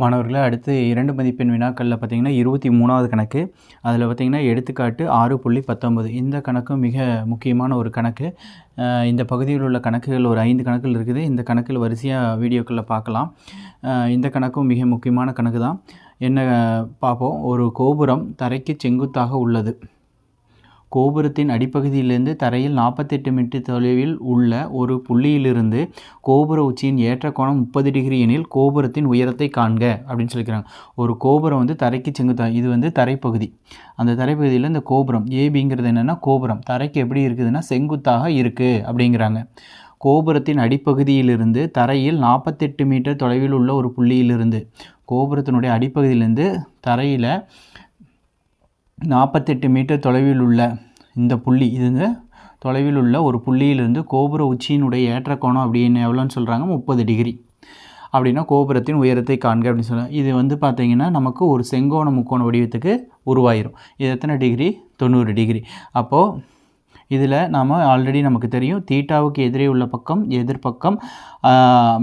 மாணவர்களை அடுத்து இரண்டு மதிப்பெண் வினாக்களில் பார்த்தீங்கன்னா இருபத்தி மூணாவது கணக்கு அதில் பார்த்தீங்கன்னா எடுத்துக்காட்டு ஆறு புள்ளி பத்தொம்பது இந்த கணக்கும் மிக முக்கியமான ஒரு கணக்கு. இந்த பகுதியில் உள்ள கணக்குகள் ஒரு ஐந்து கணக்குகள் இருக்குது. இந்த கணக்கில் வரிசையாக வீடியோக்களில் பார்க்கலாம். இந்த கணக்கும் மிக முக்கியமான கணக்கு தான் என்ன பார்ப்போம். ஒரு கோபுரம் தரைக்கு செங்குத்தாக உள்ளது. கோபுரத்தின் அடிப்பகுதியிலிருந்து தரையில் நாற்பத்தெட்டு மீட்டர் தொலைவில் உள்ள ஒரு புள்ளியிலிருந்து கோபுர உச்சியின் ஏற்ற கோணம் முப்பது டிகிரி எனில் கோபுரத்தின் உயரத்தை காண்க அப்படின்னு சொல்லிக்கிறாங்க. ஒரு கோபுரம் வந்து தரைக்கு செங்குத்தா இது வந்து தரைப்பகுதி. அந்த தரைப்பகுதியில் இந்த கோபுரம் ஏபிங்கிறது என்னென்னா கோபுரம். தரைக்கு எப்படி இருக்குதுன்னா செங்குத்தாக இருக்குது அப்படிங்கிறாங்க. கோபுரத்தின் அடிப்பகுதியிலிருந்து தரையில் நாற்பத்தெட்டு மீட்டர் தொலைவில் உள்ள ஒரு புள்ளியிலிருந்து கோபுரத்தினுடைய அடிப்பகுதியிலிருந்து தரையில் நாற்பத்தெட்டு மீட்டர் தொலைவில் உள்ள இந்த புள்ளி இதுங்க தொலைவில் உள்ள ஒரு புள்ளியிலிருந்து கோபுர உச்சியினுடைய ஏற்ற கோணம் அப்படின்னு எவ்வளோன்னு சொல்கிறாங்க முப்பது டிகிரி. அப்படின்னா கோபுரத்தின் உயரத்தை காண்க அப்படின்னு சொல்லுவாங்க இது வந்து பார்த்திங்கன்னா நமக்கு ஒரு செங்கோண முக்கோண வடிவத்துக்கு உருவாயிரும். இது எத்தனை டிகிரி? தொண்ணூறு டிகிரி. அப்போது இதில் நாம் ஆல்ரெடி நமக்கு தெரியும். தீட்டாவுக்கு எதிரே உள்ள பக்கம் எதிர்பக்கம்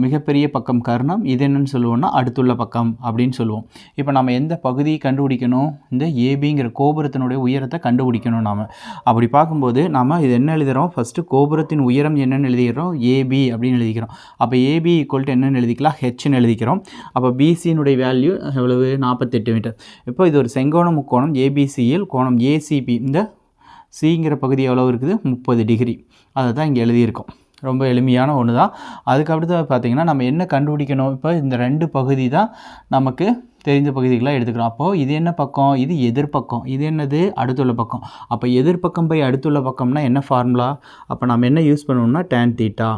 மிகப்பெரிய பக்கம் கர்ணம் இது என்னன்னு சொல்லுவோம்னா அடுத்துள்ள பக்கம் அப்படின்னு சொல்லுவோம். இப்போ நம்ம எந்த பகுதியை கண்டுபிடிக்கணும்? இந்த ஏபிங்கிற கோபுரத்தினுடைய உயரத்தை கண்டுபிடிக்கணும் நாம். அப்படி பார்க்கும்போது நாம் இது என்ன எழுதுகிறோம் ஃபஸ்ட்டு கோபுரத்தின் உயரம் என்னென்னு எழுதிக்கிறோம் ஏபி அப்படின்னு எழுதிக்கிறோம். அப்போ ஏபி ஈக்குவல் டு எழுதிக்கலாம்? ஹெச்னு எழுதிக்கிறோம். அப்போ பிசியினுடைய வேல்யூ எவ்வளவு? நாற்பத்தெட்டு மீட்டர் இப்போ இது ஒரு செங்கோண முக்கோணம் ஏபிசியில் கோணம் ஏசிபி இந்த சிங்கிற பகுதி எவ்வளோ இருக்குது? முப்பது டிகிரி. அதை தான் இங்கே எழுதியிருக்கோம். ரொம்ப எளிமையான ஒன்று தான். அதுக்கப்புறத்து பார்த்தீங்கன்னா நம்ம என்ன கண்டுபிடிக்கணும்? இப்போ இந்த ரெண்டு பகுதி தான் நமக்கு தெரிந்த பகுதிகளாக எடுத்துக்கிறோம். அப்போது இது என்ன பக்கம்? இது எதிர்பக்கம். இது என்னது? அடுத்துள்ள பக்கம். அப்போ எதிர்பக்கம் போய் அடுத்துள்ள பக்கம்னா என்ன ஃபார்முலா அப்போ நம்ம என்ன யூஸ் பண்ணணும்னா டேன் தீட்டா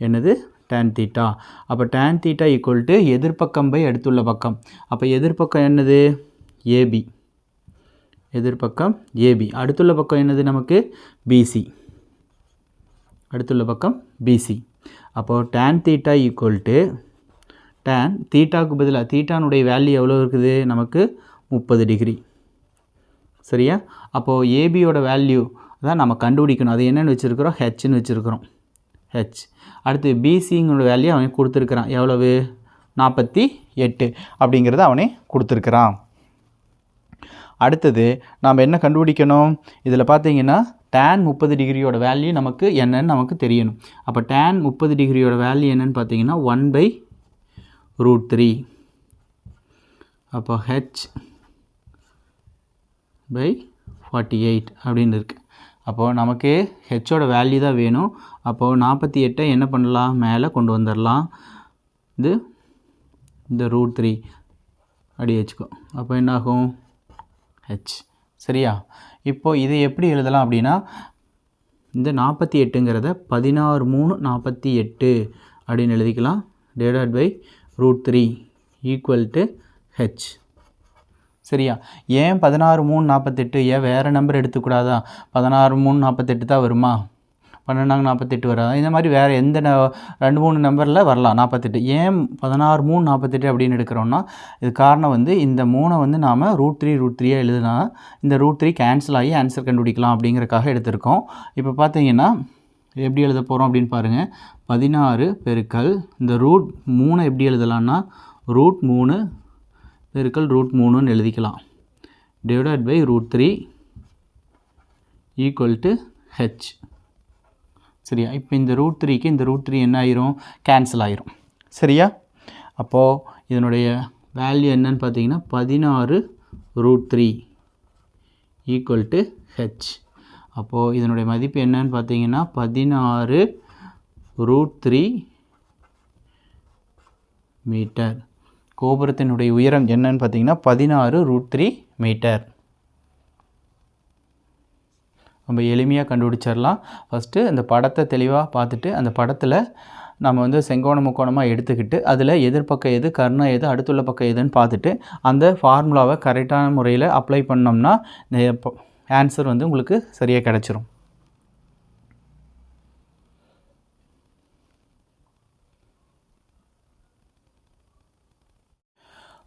என்னது? டேன் தீட்டா அப்போ டேன் தீட்டா ஈக்குவல் டு எதிர்பக்கம் பை அடுத்துள்ள பக்கம். அப்போ எதிர்பக்கம் என்னது? ஏபி எதிர்பக்கம் ஏபி அடுத்துள்ள பக்கம் என்னது நமக்கு? பிசி அடுத்துள்ள பக்கம் பிசி அப்போது tan theta equal to tan தீட்டாவுக்கு பதிலாக தீட்டானுடைய வேல்யூ எவ்வளோ இருக்குது? நமக்கு முப்பது டிகிரி சரியா? அப்போது ஏபியோட வேல்யூ தான் நம்ம கண்டுபிடிக்கணும். அது என்னென்னு வச்சுருக்கிறோம்? ஹெச்னு வச்சுருக்கிறோம். ஹெச் அடுத்து பிசிங்கோட வேல்யூ அவனே கொடுத்துருக்குறான். எவ்வளவு? நாற்பத்தி எட்டு. அப்படிங்கிறத அவனே கொடுத்துருக்குறான். அடுத்தது நாம் என்ன கண்டுபிடிக்கணும்? இதில் பார்த்தீங்கன்னா டேன் முப்பது டிகிரியோட வேல்யூ நமக்கு என்னன்னு நமக்கு தெரியணும். அப்போ டேன் முப்பது டிகிரியோட வேல்யூ என்னன்னு பார்த்தீங்கன்னா ஒன் பை ரூட் த்ரீ அப்போ ஹெச் பை ஃபார்ட்டி எயிட் அப்படின்னு இருக்குது அப்போது நமக்கு ஹெச்சோட வேல்யூ தான் வேணும். அப்போது நாற்பத்தி எட்டை என்ன பண்ணலாம்? மேலே கொண்டு வந்துடலாம். இது இந்த ரூட் த்ரீ அடி வச்சுக்கோ. அப்போ என்னாகும்? ஹெச் சரியா? இப்போது இது எப்படி எழுதலாம் அப்படின்னா இந்த நாற்பத்தி எட்டுங்கிறத பதினாறு மூணு நாற்பத்தி எட்டு அப்படின்னு எழுதிக்கலாம். Divide by root three equal to H சரியா? ஏன் பதினாறு மூணு நாற்பத்தெட்டு ஏன் வேறு நம்பர் எடுத்துக்கூடாதா? பதினாறு மூணு நாற்பத்தெட்டு தான் வருமா? பன்னெண்டாங்க நாற்பத்தெட்டு வராது. இந்த மாதிரி வேறு எந்த ந ரெண்டு மூணு நம்பரில் வரலாம். நாற்பத்தெட்டு ஏன் பதினாறு மூணு நாற்பத்தெட்டு அப்படின்னு எடுக்கிறோன்னா இது காரணம் வந்து இந்த மூணை வந்து நாம் ரூட் த்ரீ ரூட் த்ரீயாக எழுதுனா இந்த ரூட் த்ரீ கேன்சல் ஆகி ஆன்சர் கண்டுபிடிக்கலாம் அப்படிங்கிறக்காக எடுத்திருக்கோம். இப்போ பார்த்தீங்கன்னா எப்படி எழுத போகிறோம் அப்படின்னு பாருங்கள் பதினாறு பெருக்கல் இந்த ரூட் மூணை எப்படி எழுதலாம்னா ரூட் மூணு பெருக்கல் ரூட் மூணுன்னு எழுதிக்கலாம். Divided by root three equal to H சரியா? இப்போ இந்த ரூட் த்ரீக்கு இந்த ரூட் த்ரீ என்ன ஆயிரும்? கேன்சல் ஆயிரும். சரியா? அப்போது இதனுடைய வேல்யூ என்னன்னு பார்த்தீங்கன்னா பதினாறு root three equal to H அப்போது இதனுடைய மதிப்பு என்னன்னு பார்த்தீங்கன்னா பதினாறு ரூட் த்ரீ மீட்டர் கோபுரத்தினுடைய உயரம் என்னன்னு பார்த்தீங்கன்னா பதினாறு ரூட் த்ரீ மீட்டர் ரொம்ப எளிமையாக கண்டுபிடிச்சிடலாம். ஃபஸ்ட்டு அந்த படத்தை தெளிவாக பார்த்துட்டு அந்த படத்தில் நம்ம வந்து செங்கோண முக்கோணமாக எடுத்துக்கிட்டு அதில் எதிர்பக்கம் எது கர்ணம் எது அடுத்துள்ள பக்கம் எதுன்னு பார்த்துட்டு அந்த ஃபார்முலாவை கரெக்டான முறையில் அப்ளை பண்ணோம்னா ஆன்சர் வந்து உங்களுக்கு சரியாக கிடச்சிரும்.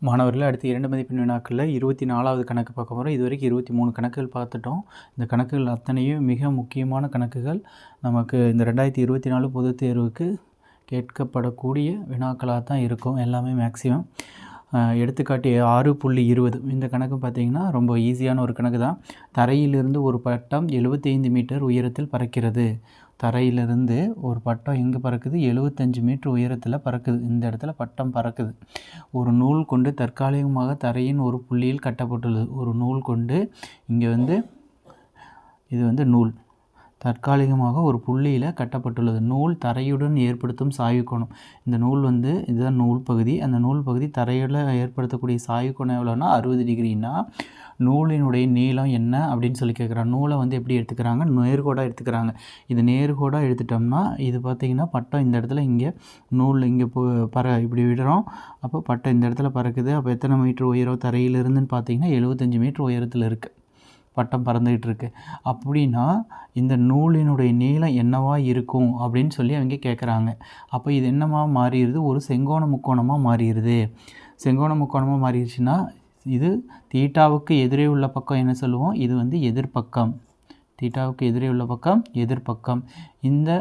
மாணவர்கள் அடுத்து இரண்டு மதிப்பெண் வினாக்களில் இருபத்தி நாலாவது கணக்கு பார்க்க போகிறோம் இது வரைக்கும் இருபத்தி மூணு கணக்குகள் பார்த்துட்டோம். இந்த கணக்குகள் அத்தனையும் மிக முக்கியமான கணக்குகள். நமக்கு இந்த ரெண்டாயிரத்தி இருபத்தி நாலு பொதுத் தேர்வுக்கு கேட்கப்படக்கூடிய வினாக்களாக தான் இருக்கும். எல்லாமே மேக்ஸிமம் எடுத்துக்காட்டி ஆறு புள்ளி இருபது. இந்த கணக்கு பார்த்திங்கன்னா ரொம்ப ஈஸியான ஒரு கணக்கு தான். தரையிலிருந்து ஒரு பட்டம் எழுபத்தைந்து மீட்டர் உயரத்தில் பறக்கிறது. தரையிலிருந்து ஒரு பட்டம் எங்கே பறக்குது? எழுபத்தஞ்சு மீட்டர் உயரத்தில் பறக்குது. இந்த இடத்துல பட்டம் பறக்குது. ஒரு நூல் கொண்டு தற்காலிகமாக தரையின் ஒரு புள்ளியில் கட்டப்பட்டுள்ளது. ஒரு நூல் கொண்டு இங்கே வந்து இது வந்து நூல். தற்காலிகமாக ஒரு புள்ளியில் கட்டப்பட்டுள்ளது. நூல் தரையுடன் ஏற்படுத்தும் சாய்வு கோணம். இந்த நூல் வந்து இதுதான் நூல் பகுதி. அந்த நூல் பகுதி தரையில் ஏற்படுத்தக்கூடிய சாய்வு கோணம் எவ்வளோன்னா அறுபது டிகிரின்னா நூலினுடைய நீளம் என்ன அப்படின்னு சொல்லி கேட்குறாங்க நூலை வந்து எப்படி எடுத்துக்கிறாங்க? நேர்கோடாக எடுத்துக்கிறாங்க. இது நேர்கோடாக எடுத்துட்டோம்னா இது பார்த்திங்கன்னா பட்டம் இந்த இடத்துல இங்கே நூல் இங்கே பற இப்படி விடுறோம். அப்போ பட்டம் இந்த இடத்துல பறக்குது. அப்போ எத்தனை மீட்ரு உயரம் தரையிலிருந்துன்னு பார்த்தீங்கன்னா எழுபத்தஞ்சி மீட்ரு உயரத்தில் இருக்குது பட்டம் பறந்துக்கிட்டு இருக்கு அப்படின்னா இந்த நூலினுடைய நீளம் என்னவா இருக்கும் அப்படின்னு சொல்லி அவங்க கேட்குறாங்க அப்போ இது என்னவா மாறிடுது? ஒரு செங்கோண முக்கோணமாக மாறிடுது. செங்கோண முக்கோணமாக மாறிடுச்சுன்னா இது தீட்டாவுக்கு எதிரே உள்ள பக்கம் என்ன சொல்லுவோம்? இது வந்து எதிர்பக்கம் தீட்டாவுக்கு எதிரே உள்ள பக்கம் எதிர்பக்கம் இந்த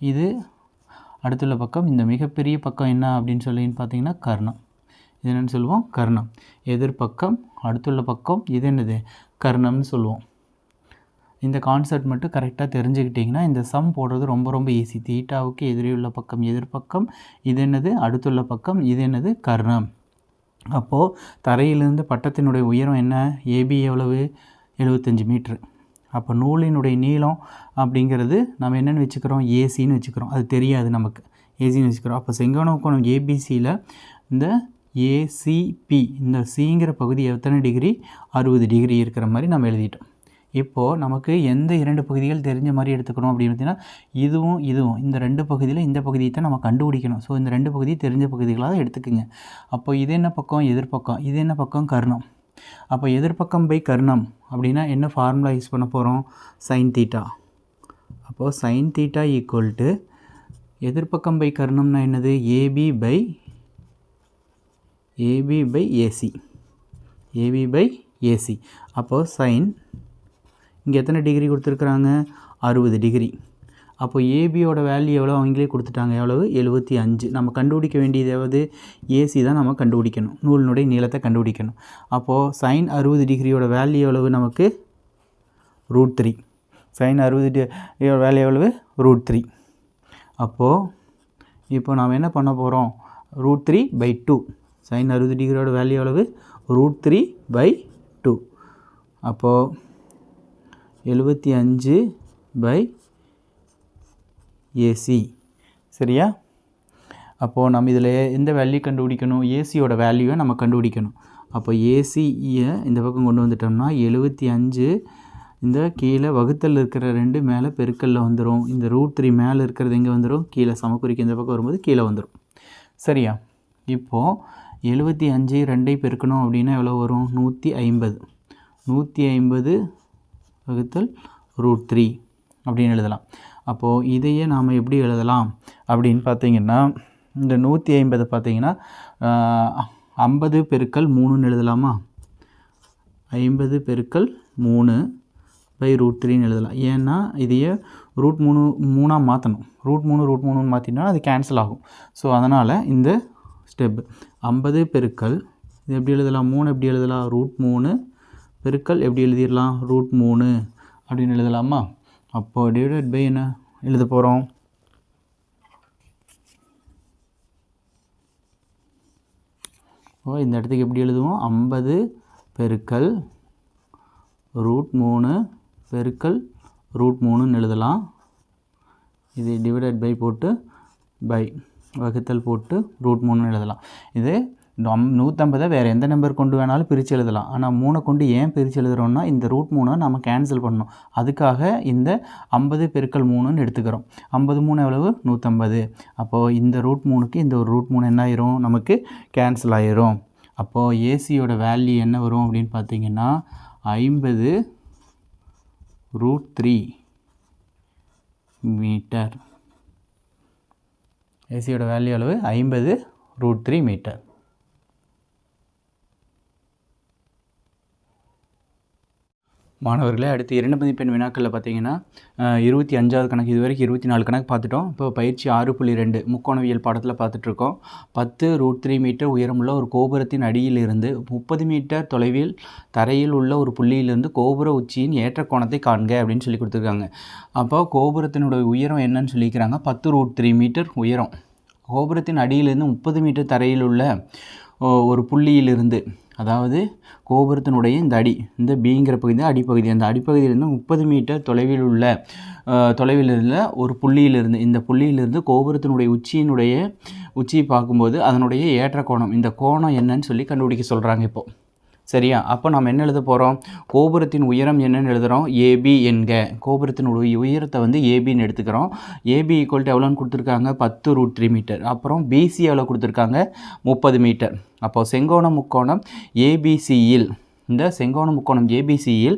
இது அடுத்துள்ள பக்கம் இந்த மிகப்பெரிய பக்கம் என்ன அப்படின்னு சொல்லின்னு பார்த்தீங்கன்னா கர்ணம். இது என்னென்னு சொல்லுவோம்? கர்ணம். எதிர்பக்கம் அடுத்துள்ள பக்கம் இது என்னது? கர்ணம்னு சொல்லுவோம். இந்த கான்செப்ட் மட்டும் கரெக்டாக தெரிஞ்சுக்கிட்டிங்கன்னா இந்த சம் போடுறது ரொம்ப ரொம்ப ஈஸி தீட்டாவுக்கு எதிரே உள்ள பக்கம் எதிர்பக்கம் இது என்னது? அடுத்துள்ள பக்கம் இது என்னது? கர்ணம். அப்போது தரையிலிருந்து பட்டத்தினுடைய உயரம் என்ன? ஏபி எவ்வளவு? எழுபத்தஞ்சி மீட்ரு அப்போ நூலினுடைய நீளம் அப்படிங்கிறது நம்ம என்னென்னு வச்சுக்கிறோம்? ஏசின்னு வச்சுக்கிறோம். அது தெரியாது நமக்கு. ஏசின்னு வச்சுக்கிறோம். அப்போ செங்கோண கோணம் ஏபிசியில் இந்த ஏசிபி இந்த சிங்கிற பகுதி எத்தனை டிகிரி அறுபது டிகிரி இருக்கிற மாதிரி நம்ம எழுதிட்டோம். இப்போது நமக்கு எந்த இரண்டு பகுதிகள் தெரிஞ்ச மாதிரி எடுத்துக்கணும் அப்படின்னு பார்த்தீங்கன்னா இதுவும் இதுவும். இந்த ரெண்டு பகுதியில் இந்த பகுதியை தான் நம்ம கண்டுபிடிக்கணும். ஸோ இந்த ரெண்டு பகுதி தெரிஞ்ச பகுதிகளாக எடுத்துக்கோங்க. அப்போ இது என்ன பக்கம்? எதிர்ப்பக்கம் இது என்ன பக்கம்? கர்ணம். அப்போ எதிர்ப்பக்கம் பை கர்ணம் அப்படின்னா என்ன ஃபார்முலா யூஸ் பண்ண போகிறோம் சைன் தீட்டா அப்போது சைன் தீட்டா ஈக்குவல் டு எதிர்ப்பக்கம் பை கர்ணம்னா என்னது? AB by AB by AC AB by AC அப்போது சைன் இங்கே எத்தனை டிகிரி கொடுத்துருக்குறாங்க? அறுபது டிகிரி அப்போ ஏபியோட வேல்யூ எவ்வளோ அவங்களே கொடுத்துட்டாங்க. எவ்வளவு? எழுபத்தி அஞ்சு. நம்ம கண்டுபிடிக்க வேண்டியதாவது ஏசி தான் நம்ம கண்டுபிடிக்கணும். நூலினுடைய நீளத்தை கண்டுபிடிக்கணும். அப்போது சைன் அறுபது டிகிரியோட வேல்யூ எவ்வளவு நமக்கு? ரூட் த்ரீ சைன் அறுபது டி வேல்யூ எவ்வளவு? ரூட் த்ரீ அப்போது இப்போ நாம் என்ன பண்ண போகிறோம் root three by two sine அறுபது டிகிரியோட வேல்யூ எவ்வளவு ரூட் த்ரீ பை டூ அப்போது எழுபத்தி அஞ்சு பை ஏசி சரியா? அப்போது நம்ம இதில் எந்த வேல்யூ கண்டுபிடிக்கணும்? ஏசியோட வேல்யூவை நம்ம கண்டுபிடிக்கணும். அப்போ ஏசியை இந்த பக்கம் கொண்டு வந்துட்டோம்னா எழுபத்தி அஞ்சு இந்த கீழே வகுத்தல் இருக்கிற ரெண்டு மேலே பெருக்கல்ல வந்துடும் இந்த ரூட் த்ரீ மேலே இருக்கிறது எங்கே வந்துடும் கீழே சமக்குறிக்கு இந்த பக்கம் வரும்போது கீழே வந்துடும் சரியா? இப்போது எழுபத்தி அஞ்சு ரெண்டை பெருக்கணும் அப்படின்னா எவ்வளோ வரும்? நூற்றி ஐம்பது. நூற்றி ஐம்பது வகுத்தல் ரூட் த்ரீ அப்படின்னு எழுதலாம். அப்போது இதையே நாம் எப்படி எழுதலாம் அப்படின்னு பார்த்தீங்கன்னா இந்த நூற்றி ஐம்பது பார்த்தீங்கன்னா ஐம்பது பெருக்கல் மூணுன்னு எழுதலாமா? ஐம்பது பெருக்கல் மூணு பை ரூட் த்ரீன்னு எழுதலாம். ஏன்னா இதையே ரூட் மூணு மூணாக மாற்றணும் ரூட் மூணு ரூட் மூணுன்னு மாற்றினா அது கேன்சல் ஆகும். ஸோ அதனால் இந்த ஸ்டெப். ஐம்பது பெருக்கல். இது எப்படி எழுதலாம்? மூணு எப்படி எழுதலாம்? ரூட் மூணு. பெருக்கல் எப்படி எழுதிடலாம்? ரூட் மூணு. அப்படின்னு எழுதலாமா? அப்போது டிவைடட் பை என்ன? எழுத போகிறோம் ஓ இந்த இடத்துக்கு எப்படி எழுதுவோம்? ஐம்பது பெருக்கல் ரூட் மூணு. பெருக்கல் ரூட் மூணுன்னு எழுதலாம். இது டிவைடட் பை போட்டு பை வகுத்தல் போட்டு ரூட் மூணுன்னு எழுதலாம். இது நம் நூற்றம்பதை வேறு எந்த நம்பர் கொண்டு வேணாலும் பிரித்து எழுதலாம். ஆனால் மூணை கொண்டு ஏன் பிரித்து எழுதுகிறோம்னா இந்த ரூட் மூணை நம்ம கேன்சல் பண்ணணும். அதுக்காக இந்த ஐம்பது பெருக்கல் மூணுன்னு எடுத்துக்கிறோம். ஐம்பது மூணு எவ்வளவு? நூற்றம்பது அப்போது இந்த ரூட் மூணுக்கு இந்த ஒரு ரூட் மூணு என்ன ஆயிரும்? நமக்கு கேன்சல் ஆயிரும். அப்போது ஏசியோட வேல்யூ என்ன வரும் அப்படின்னு பார்த்தீங்கன்னா ஐம்பது ரூட் த்ரீ மீட்டர் ஏசியோட வேல்யூ அளவு ஐம்பது ரூட் த்ரீ மீட்டர் மாணவர்களே அடுத்து இரண்டு மதிப்பெண் வினாக்களில் பார்த்தீங்கன்னா இருபத்தி அஞ்சாவது கணக்கு இது வரைக்கும் இருபத்தி நாலு கணக்கு பார்த்துட்டோம் இப்போ பயிற்சி ஆறு புள்ளி ரெண்டு முக்கோணவியல் பாடத்தில் பார்த்துட்ருக்கோம் பத்து ரூட் த்ரீ மீட்டர் உயரமுள்ள ஒரு கோபுரத்தின் அடியில் இருந்து முப்பது மீட்டர் தொலைவில் தரையில் உள்ள ஒரு புள்ளியிலிருந்து கோபுர உச்சியின் ஏற்ற கோணத்தை காண்க அப்படின்னு சொல்லி கொடுத்துருக்காங்க. அப்போ கோபுரத்தினுடைய உயரம் என்னன்னு சொல்லிக்கிறாங்க. பத்து ரூட் த்ரீ மீட்டர் உயரம். கோபுரத்தின் அடியிலிருந்து முப்பது மீட்டர் தரையில் உள்ள ஓ, ஒரு புள்ளியிலிருந்து அதாவது கோபுரத்தினுடைய இந்த அடி இந்த பிங்கிற பகுதி அடிப்பகுதி அந்த அடிப்பகுதியிலிருந்து முப்பது மீட்டர் தொலைவில் உள்ள தொலைவில் உள்ள ஒரு புள்ளியிலிருந்து இந்த புள்ளியிலிருந்து கோபுரத்தினுடைய உச்சியினுடைய உச்சியை பார்க்கும்போது அதனுடைய ஏற்ற கோணம் இந்த கோணம் என்னன்னு சொல்லி கண்டுபிடிக்க சொல்கிறாங்க இப்போ. சரியா? அப்போ நம்ம என்ன எழுத போகிறோம் கோபுரத்தின் உயரம் என்னென்னு எழுதுகிறோம் ஏபி என்க. கோபுரத்தினுடைய உயரத்தை வந்து ஏபின்னு எடுத்துக்கிறோம். ஏபி ஈக்குவல் டு எவ்வளோன்னு கொடுத்துருக்காங்க? பத்து ரூட் த்ரீ மீட்டர் அப்புறம் பிசி எவ்வளோ கொடுத்துருக்காங்க? முப்பது மீட்டர் அப்போது செங்கோணம் முக்கோணம் ஏபிசியில் இந்த செங்கோண முக்கோணம் ஏபிசியில்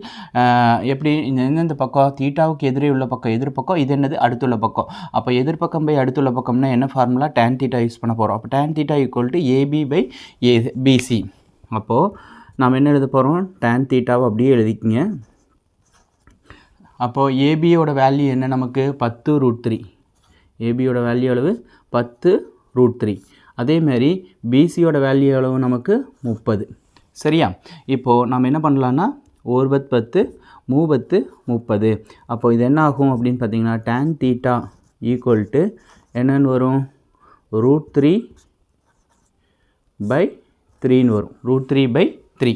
எப்படி இந்த எந்தெந்த பக்கம்? தீட்டாவுக்கு எதிரே உள்ள பக்கம் எதிர்பக்கம் இது என்னது? அடுத்துள்ள பக்கம். அப்போ எதிர்பக்கம் பை அடுத்துள்ள பக்கம்னா என்ன ஃபார்முலா டேன் தீட்டா யூஸ் பண்ண போகிறோம் அப்போ tan theta equal to AB by A BC அப்போது நாம் என்ன எழுத போகிறோம்? டேன் தீட்டாவை அப்படியே எழுதிக்கிங்க. அப்போது ஏபியோட வேல்யூ என்ன நமக்கு? பத்து ரூட் த்ரீ ஏபியோட வேல்யூ அளவு பத்து ரூட் த்ரீ அதேமாரி பிசியோட வேல்யூ அளவு நமக்கு முப்பது. சரியா? இப்போது நம்ம என்ன பண்ணலான்னா ஒரு பத்து பத்து மூபத்து முப்பது. அப்போ இது என்ன ஆகும் அப்படின்னு பார்த்தீங்கன்னா டேன் தீட்டா ஈக்குவல் டு என்னென்னு வரும்? ரூட் த்ரீ பை த்ரீன்னு வரும். ரூட் த்ரீ பை த்ரீ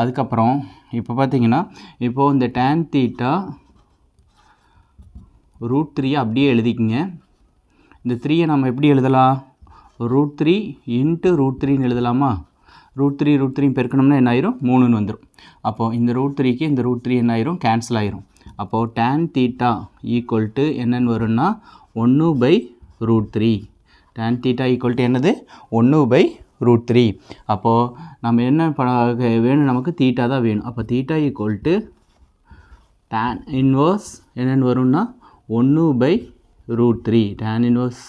அதுக்கப்புறம் இப்போ பார்த்தீங்கன்னா இப்போது இந்த டேன் தீட்டா ரூட் த்ரீ அப்படியே எழுதிக்கிங்க. இந்த த்ரீயை நம்ம எப்படி எழுதலாம்? ரூட் த்ரீ இன்ட்டு ரூட் த்ரீன்னு எழுதலாமா? ரூட் த்ரீ ரூட் த்ரீ பெருக்கணும்னா என்ன ஆயிரும்? மூணுன்னு வந்துடும் அப்போது இந்த ரூட் த்ரீக்கு இந்த ரூட் த்ரீ என்ன ஆயிரும்? கேன்சல் ஆயிரும். அப்போது டேன் தீட்டா ஈக்குவல் டு என்னென்னு வரும்னா ஒன்று by root three tan theta equal to என்னது? ஒன்று பை ரூட் த்ரீ அப்போது நம்ம என்ன வேணும் நமக்கு தீட்டா தான் வேணும். அப்போ theta equal to tan inverse என்னென்னு வரும்னா ஒன்று by root three tan inverse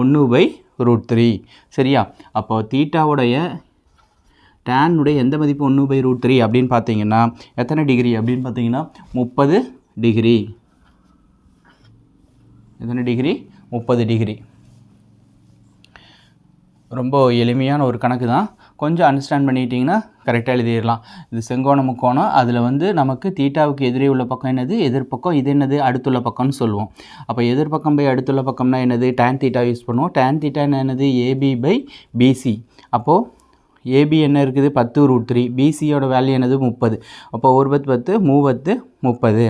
ஒன்று பை ரூட் த்ரீ சரியா? அப்போ தீட்டாவுடைய டேனுடைய எந்த மதிப்பு ஒன்று பை ரூட் த்ரீ அப்படின்னு பார்த்தீங்கன்னா எத்தனை டிகிரி அப்படின்னு பார்த்தீங்கன்னா முப்பது டிகிரி எத்தனை டிகிரி முப்பது டிகிரி ரொம்ப எளிமையான ஒரு கணக்கு தான். கொஞ்சம் அண்டர்ஸ்டாண்ட் பண்ணிட்டீங்கன்னா கரெக்டாக எழுதிடலாம். இது செங்கோண முக்கோணம். அதில் வந்து நமக்கு தீட்டாவுக்கு எதிரே உள்ள பக்கம் என்னது? எதிர்ப்பக்கம் இது என்னது? அடுத்துள்ள பக்கம்னு சொல்லுவோம். அப்போ எதிர்ப்பக்கம் பை அடுத்துள்ள பக்கம்னா என்னது? டேன் தீட்டா யூஸ் பண்ணுவோம். டேன் தீட்டா என்னது? ஏபி பை பிசி அப்போது ஏபி என்ன இருக்குது? பத்து ரூட் த்ரீ பிசியோட வேல்யூ என்னது? முப்பது. அப்போ ஒரு பத்து பத்து மூவத்து முப்பது.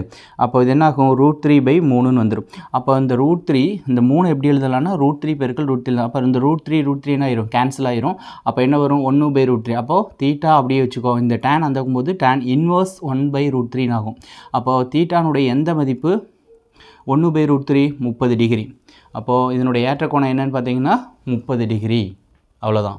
அப்போ இது என்ன ஆகும் ரூட் த்ரீ பை மூணுன்னு வந்துடும் அப்போ இந்த ரூட் த்ரீ இந்த மூணு எப்படி எழுதலாம்னா ரூட் த்ரீ பெருக்கள் ரூட் த்ரீ அப்போ இந்த ரூட் த்ரீ ரூட் த்ரீ ஆயிரும்? கேன்சல் ஆயிரும். அப்போ என்ன வரும்? ஒன்று பை ரூட் த்ரீ அப்போது தீட்டா அப்படியே வச்சுக்கோ. இந்த டேன் அந்தக்கும் போது tan inverse one by root த்ரீன்னு ஆகும் அப்போது தீட்டானுடைய எந்த மதிப்பு? ஒன்று பை ரூட் த்ரீ முப்பது டிகிரி அப்போது இதனுடைய ஏற்ற கோணம் என்னன்னு பார்த்தீங்கன்னா முப்பது டிகிரி அவ்வளோதான்